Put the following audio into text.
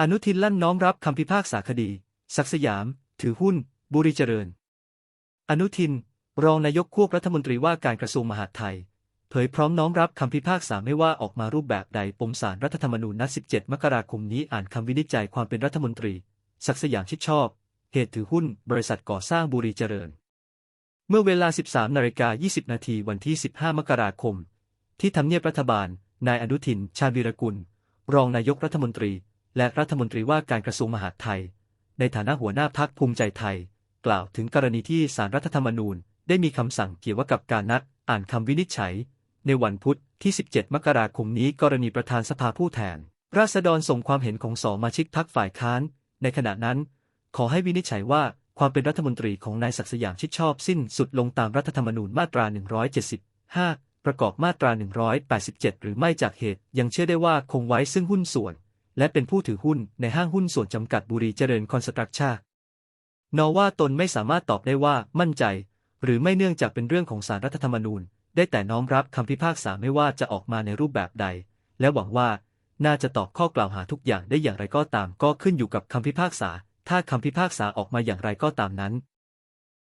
อนุทินลั่นน้อมรับคำพิพากษาคดี ศักสยาม ถือหุ้น บุรีเจริญ อนุทิน รองนายกควบรัฐมนตรีว่าการกระทรวงมหาดไทย เผยพร้อมน้อมรับคำพิพากษาไม่ว่าออกมารูปแบบใดปมสารรัฐธรรมนูญนัด 17 มกราคมนี้อ่านคำวินิจฉัยความเป็นรัฐมนตรี ศักสยามชิดชอบ เหตุถือหุ้น บริษัทก่อสร้างบุรีเจริญ เมื่อเวลา 13นาฬิกา20 นาทีวันที่ 15 มกราคม ที่ทำเนียบรัฐบาล นายอนุทิน ชาญวีรกุล รองนายกรัฐมนตรี และรัฐมนตรีว่าการกระทรวงมหาดไทย ในฐานะหัวหน้าพักภูมิใจไทย กล่าวถึงกรณีที่สารรัฐธรรมนูญได้มีคำสั่งเกี่ยวกับการนัดอ่านคำวินิจฉัย ในวันพุธที่ 17 มกราคมนี้กรณีประธานสภาผู้แทน ราษฎรส่งความเห็นของสอมาชิกพักฝ่ายค้าน ในขณะนั้น ขอให้วินิจฉัยว่าความเป็นรัฐมนตรีของนายศักดิ์สยามชิดชอบสิ้นสุดลงตามรัฐธรรมนูญมาตรา 175 ประกอบมาตรา 187 หรือไม่จากเหตุ ยังเชื่อได้ว่าคงไว้ซึ่งหุ้นส่วน และเป็นผู้ถือหุ้นในห้างหุ้นส่วนจำกัดบุรีเจริญคอนสตรักชั่นนอว่าตนไม่สามารถตอบได้ว่ามั่นใจ หรือไม่เนื่องจากเป็นเรื่องของสารรัฐธรรมนูญ ได้แต่น้อมรับคำพิพากษาไม่ว่าจะออกมาในรูปแบบใด และหวังว่าน่าจะตอบข้อกล่าวหาทุกอย่างได้อย่างไรก็ตาม ก็ขึ้นอยู่กับคำพิพากษา ถ้าคำพิพากษาออกมาอย่างไรก็ตามนั้น